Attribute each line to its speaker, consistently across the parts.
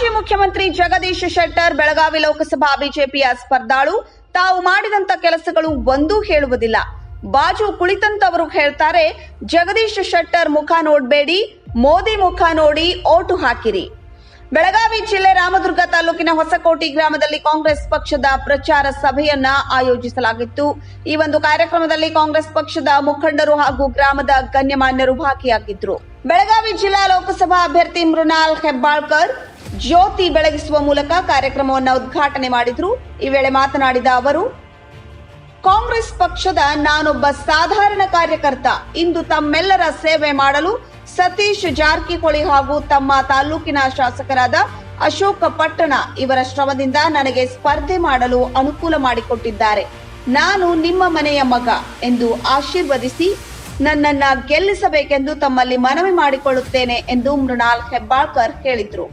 Speaker 1: ಮಾಜಿ ಮುಖ್ಯಮಂತ್ರಿ ಜಗದೀಶ್ ಶೆಟ್ಟರ್ ಬೆಳಗಾವಿ ಲೋಕಸಭಾ ಬಿಜೆಪಿಯ ಸ್ಪರ್ಧಾಳು. ತಾವು ಮಾಡಿದಂತ ಕೆಲಸಗಳು ಒಂದೂ ಹೇಳುವುದಿಲ್ಲ. ಬಾಜು ಕುಳಿತಂತವರು ಹೇಳ್ತಾರೆ, ಜಗದೀಶ್ ಶೆಟ್ಟರ್ ಮುಖ ನೋಡ್ಬೇಡಿ, ಮೋದಿ ಮುಖ ನೋಡಿ ಓಟು ಹಾಕಿರಿ. ಬೆಳಗಾವಿ ಜಿಲ್ಲೆ ರಾಮದುರ್ಗ ತಾಲೂಕಿನ ಹೊಸಕೋಟಿ ಗ್ರಾಮದಲ್ಲಿ ಕಾಂಗ್ರೆಸ್ ಪಕ್ಷದ ಪ್ರಚಾರ ಸಭೆಯನ್ನ ಆಯೋಜಿಸಲಾಗಿತ್ತು. ಈ ಒಂದು ಕಾರ್ಯಕ್ರಮದಲ್ಲಿ ಕಾಂಗ್ರೆಸ್ ಪಕ್ಷದ ಮುಖಂಡರು ಹಾಗೂ ಗ್ರಾಮದ ಗಣ್ಯಮಾನ್ಯರು ಭಾಗಿಯಾಗಿದ್ರು. ಬೆಳಗಾವಿ ಜಿಲ್ಲಾ ಲೋಕಸಭಾ ಅಭ್ಯರ್ಥಿ ಮೃಣಾಲ್ ಹೆಬ್ಬಾಳ್ಕರ್ ಜ್ಯೋತಿ ಬೆಳಗಿಸುವ ಮೂಲಕ ಕಾರ್ಯಕ್ರಮವನ್ನು ಉದ್ಘಾಟನೆ ಮಾಡಿದ್ರು. ಈ ವೇಳೆ ಮಾತನಾಡಿದ ಅವರು ಕಾಂಗ್ರೆಸ್ ಪಕ್ಷದ ನಾನೊಬ್ಬ ಸಾಧಾರಣ ಕಾರ್ಯಕರ್ತ ಇಂದು ತಮ್ಮೆಲ್ಲರ ಸೇವೆ ಮಾಡಲು ಸತೀಶ್ ಜಾರಕಿಹೊಳಿ ಹಾಗೂ ತಮ್ಮ ತಾಲೂಕಿನ ಶಾಸಕರಾದ ಅಶೋಕ ಪಟ್ಟಣ ಇವರ ಶ್ರಮದಿಂದ ನನಗೆ ಸ್ಪರ್ಧೆ ಮಾಡಲು ಅನುಕೂಲ ಮಾಡಿಕೊಟ್ಟಿದ್ದಾರೆ. ನಾನು ನಿಮ್ಮ ಮನೆಯ ಮಗ ಎಂದು ಆಶೀರ್ವದಿಸಿ ನನ್ನನ್ನ ಗೆಲ್ಲಿಸಬೇಕೆಂದು ತಮ್ಮಲ್ಲಿ ಮನವಿ ಮಾಡಿಕೊಳ್ಳುತ್ತೇನೆ ಎಂದು ಮೃಣಾಲ್ ಹೆಬ್ಬಾಳ್ಕರ್ ಹೇಳಿದ್ರು.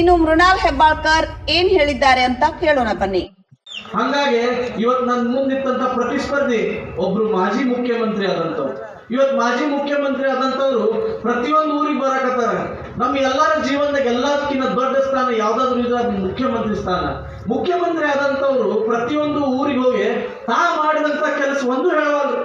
Speaker 1: ಇನ್ನು ಮೃಣಾಲ್ ಹೆಬ್ಬಾಳ್ಕರ್ ಏನ್ ಹೇಳಿದ್ದಾರೆ ಅಂತ ಕೇಳೋಣ ಬನ್ನಿ.
Speaker 2: ಹಂಗಾಗಿ ಇವತ್ತು ನನ್ನ ಮುಂದಿತ್ತಂತ ಪ್ರತಿಸ್ಪರ್ಧಿ ಒಬ್ರು ಮಾಜಿ ಮುಖ್ಯಮಂತ್ರಿ ಆದಂಥವ್ರು ಇವತ್ತು ಮಾಜಿ ಮುಖ್ಯಮಂತ್ರಿ ಆದಂತವ್ರು ಪ್ರತಿಯೊಂದು ಊರಿಗೆ ಬರಾಕತ್ತಾರೆ. ನಮ್ಮ ಎಲ್ಲರ ಜೀವನದಾಗ ಎಲ್ಲದಕ್ಕಿಂತ ದೊಡ್ಡ ಸ್ಥಾನ ಯಾವ್ದಾದ್ರು ಇದ್ರೆ ಅದು ಮುಖ್ಯಮಂತ್ರಿ ಸ್ಥಾನ. ಮುಖ್ಯಮಂತ್ರಿ ಆದಂತವ್ರು ಪ್ರತಿಯೊಂದು ಊರಿಗೆ ಹೋಗಿ ತಾ ಮಾಡಿದಂತ ಕೆಲಸ ಒಂದು ಹೇಳವಲ್ರು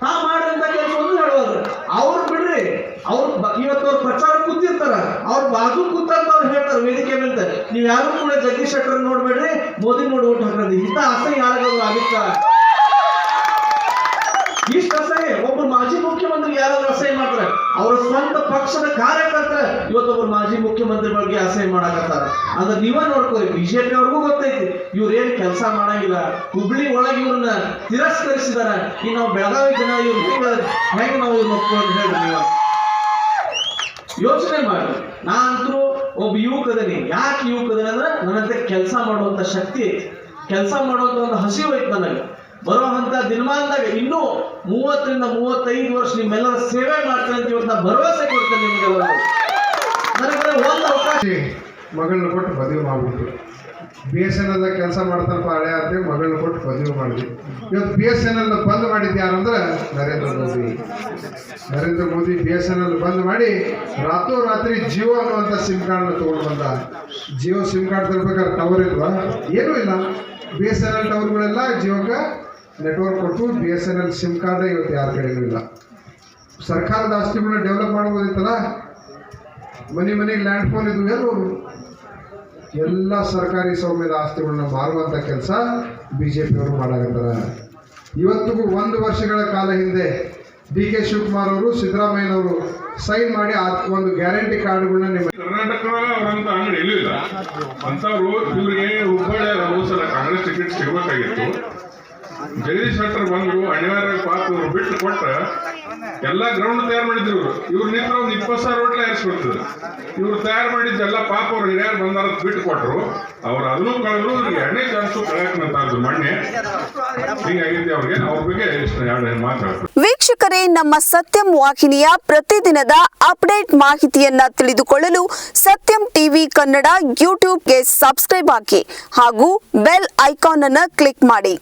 Speaker 2: ತಾ ಮಾಡಿದಂತ ಕೆಲಸ ಒಂದು ಹೇಳವಲ್ರು ಅವ್ರು ಬಿಡ್ರಿ ಅವ್ರು ಬ- ಇವತ್ತು ಅವ್ರು ಪ್ರಚಾರ ಕೂತಿರ್ತಾರ ಅವ್ರ ಬಾಜು ಕೂತಂತ ಅವ್ರು ಹೇಳ್ತಾರ, ವೇದಿಕೆ ಮೇಲೆ ನೀವು ಯಾರು ಕೂಡ ಜಗದೀಶ್ ಶೆಟ್ಟರ್ ನೋಡ್ಬೇಡ್ರಿ, ಮೋದಿ ನೋಡಿ ಓಟ್ ಹಾಕ್ರಿ ಇಂಥ ಅಸಹ್ಯ ಯಾರಿಗಾದ್ರು ಆಗಿತ್ತ? ಇಷ್ಟ ಅಸಹ್ಯ. ಒಬ್ಬ ಮಾಜಿ ಮುಖ್ಯಮಂತ್ರಿ ಯಾರಾದ್ರೂ ಅಸಹ್ಯ ಮಾಡ್ತಾರೆ, ಅವ್ರ ಸ್ವಂತ ಪಕ್ಷದ ಕಾರ್ಯಕರ್ತರ ಇವತ್ತೊಬ್ಬರು ಮಾಜಿ ಮುಖ್ಯಮಂತ್ರಿ ಬಗ್ಗೆ ಅಸಹ್ಯ ಮಾಡಕತ್ತಾರ. ಅಂದ್ರೆ ನೀವ ನೋಡ್ಕೋರಿ ಬಿಜೆಪಿ ಅವ್ರಿಗೂ ಗೊತ್ತೈತಿ. ಇವ್ರೇನ್ ಕೆಲಸ ಮಾಡಂಗಿಲ್ಲ. ಹುಬ್ಳಿ ಒಳಗೆ ಇವ್ರನ್ನ ತಿರಸ್ಕರಿಸಿದಾರ. ಈ ನಾವು ಬೆಳಗಾವಿ ಜನ ಇವ್ರ ಹೆಂಗ್ ನಾವು ಇವ್ರನ್ನ ಒಪ್ಕೊಂಡು ಹೇಳಿ ನೀವು? ಯೋಚನೆ ಮಾಡಿ. ನಾ ಅಂತೂ ಒಬ್ಬ ಯುವಕದನಿ. ಯಾಕೆ ಯುವಕದನಿ ಅಂದ್ರೆ ನನ್ನಂತೆ ಕೆಲಸ ಮಾಡುವಂತ ಶಕ್ತಿ ಐತಿ. ಕೆಲಸ ಮಾಡುವಂತ ಒಂದು ಹಸಿವು ಐತಿ ನನಗೆ. ಬರುವಂತ ದಿನಮಾನದಾಗ ಇನ್ನೂ ಮೂವತ್ತರಿಂದ ಮೂವತ್ತೈದು ವರ್ಷ ನಿಮ್ಮೆಲ್ಲರ ಸೇವೆ ಮಾಡ್ತೇನೆ ಅಂತ ಇವತ್ತು ಭರವಸೆ ಕೊಡ್ತೇನೆ ನಿಮಗೆ ಒಂದು ಅವಕಾಶ.
Speaker 3: ಮಗಳನ್ನ ಕೊಟ್ಟು ಮದುವೆ ಮಾಡ್ಬಿಟ್ರು ಬಿ ಎಸ್ ಎನ್ ಎಲ್ ಕೆಲಸ ಮಾಡ್ತಾರಪ್ಪ ಹಳೆ ಆದ್ರೆ, ಮಗಳನ್ನ ಕೊಟ್ಟು ಮದುವೆ ಮಾಡಿದ್ವಿ. ಇವತ್ತು ಬಿ ಎಸ್ ಎನ್ ಎಲ್ ಬಂದ್ ಮಾಡಿದ್ದು ಯಾರು ಅಂದ್ರೆ Narendra Modi. Narendra Modi B S N L ಬಂದ್ ಮಾಡಿ ರಾತ್ರೋರಾತ್ರಿ ಜಿಯೋ ಅನ್ನುವಂಥ ಸಿಮ್ ಕಾರ್ಡ್ನ ತೊಗೊಂಡು ಬಂದ. ಜಿಯೋ ಸಿಮ್ ಕಾರ್ಡ್ ತರ್ಬೇಕಾದ್ರೆ ಟವರ್ ಇಲ್ವಾ? ಏನೂ ಇಲ್ಲ. ಬಿ ಎಸ್ ಎನ್ ಎಲ್ ಟವರ್ಗಳೆಲ್ಲ ಜಿಯೋಗೆ ನೆಟ್ವರ್ಕ್ ಕೊಟ್ಟು B S N L SIM card ಇವತ್ತು ಯಾರ ಕಡೆಯೂ ಇಲ್ಲ. ಸರ್ಕಾರದ ಆಸ್ತಿಗಳನ್ನ ಡೆವಲಪ್ ಮಾಡ್ಬೋದಿತ್ತಲ್ಲ? ಮನೆ ಮನೆಗೆ ಲ್ಯಾಂಡ್ ಫೋನ್ ಇದು ಎಲ್ಲವರು ಎಲ್ಲ ಸರ್ಕಾರಿ ಸ್ವಾಮ್ಯದ ಆಸ್ತಿಗಳನ್ನ ಮಾರುವಂತ ಕೆಲಸ ಬಿ ಜೆ ಪಿಯವರು ಮಾಡಾಕತ್ತಾರ. ಇವತ್ತಿಗೂ ಒಂದು ವರ್ಷಗಳ ಕಾಲ ಹಿಂದೆ ಡಿ ಕೆ ಶಿವಕುಮಾರ್ ಅವರು ಸಿದ್ದರಾಮಯ್ಯನವರು ಸೈನ್ ಮಾಡಿ ಒಂದು ಗ್ಯಾರಂಟಿ ಕಾರ್ಡ್ಗಳನ್ನ ನಿಮ್ಮ
Speaker 4: ಕರ್ನಾಟಕ ಅವರಂತ ಅಂಗಡಿ ಎಲ್ಲೂ ಇಲ್ಲ ಅಂತವ್ರು ಇವ್ರಿಗೆ ಹುಬ್ಬಳ್ಳಿ ಸಲ ಕಾಂಗ್ರೆಸ್ ಟಿಕೆಟ್ ಸಿಗಬೇಕಾಗಿತ್ತು. ಜಗದೀಶ್ ಶೆಟ್ಟರ್ ಬಂದ್ರು ಅನಿವಾರ್ಯ ಪಾಪ ಬಿಟ್ಟು ಕೊಟ್ಟ ಎಲ್ಲ ಗ್ರೌಂಡ್ ತಯಾರು ಮಾಡಿದ್ರು ಇವ್ರು. ನಿಂತ್ರ ಒಂದ್ ಇಪ್ಪತ್ತು ಸಾವಿರ ಓಟ್ಲ ಏರ್ಸ್ಕೊಡ್ತದೆ ಇವ್ರು ತಯಾರು ಮಾಡಿದ್ದೆಲ್ಲ ಪಾಪ ಅವ್ರು ಹಿರಿಯರು ಬಂದಾರ ಬಿಟ್ಟು ಕೊಟ್ರು. ಅವ್ರು ಅದನ್ನು ಕಳೆದ್ರು ಇವ್ರಿಗೆ ಜಾಸ್ತಿ ಚಾನ್ಸು ಕಳೆಯಕ್ ಮಣ್ಣೆ ಹಿಂಗಾಗಿದ್ದೆ ಅವ್ರಿಗೆ. ಅವ್ರ ಬಗ್ಗೆ ಎರಡು ಮಾತಾಡ್ತಾರೆ
Speaker 1: ವೀಕ್ಷಕರೇ, ನಮ್ಮ ಸತ್ಯಂ ವಾಹಿನಿಯ ಪ್ರತಿದಿನದ ಅಪ್ಡೇಟ್ ಮಾಹಿತಿಯನ್ನ ತಿಳಿದುಕೊಳ್ಳಲು ಸತ್ಯಂ ಟಿವಿ ಕನ್ನಡ ಯೂಟ್ಯೂಬ್ಗೆ ಸಬ್ಸ್ಕ್ರೈಬ್ ಹಾಕಿ ಹಾಗೂ ಬೆಲ್ ಐಕಾನ್ ಅನ್ನು ಕ್ಲಿಕ್ ಮಾಡಿ.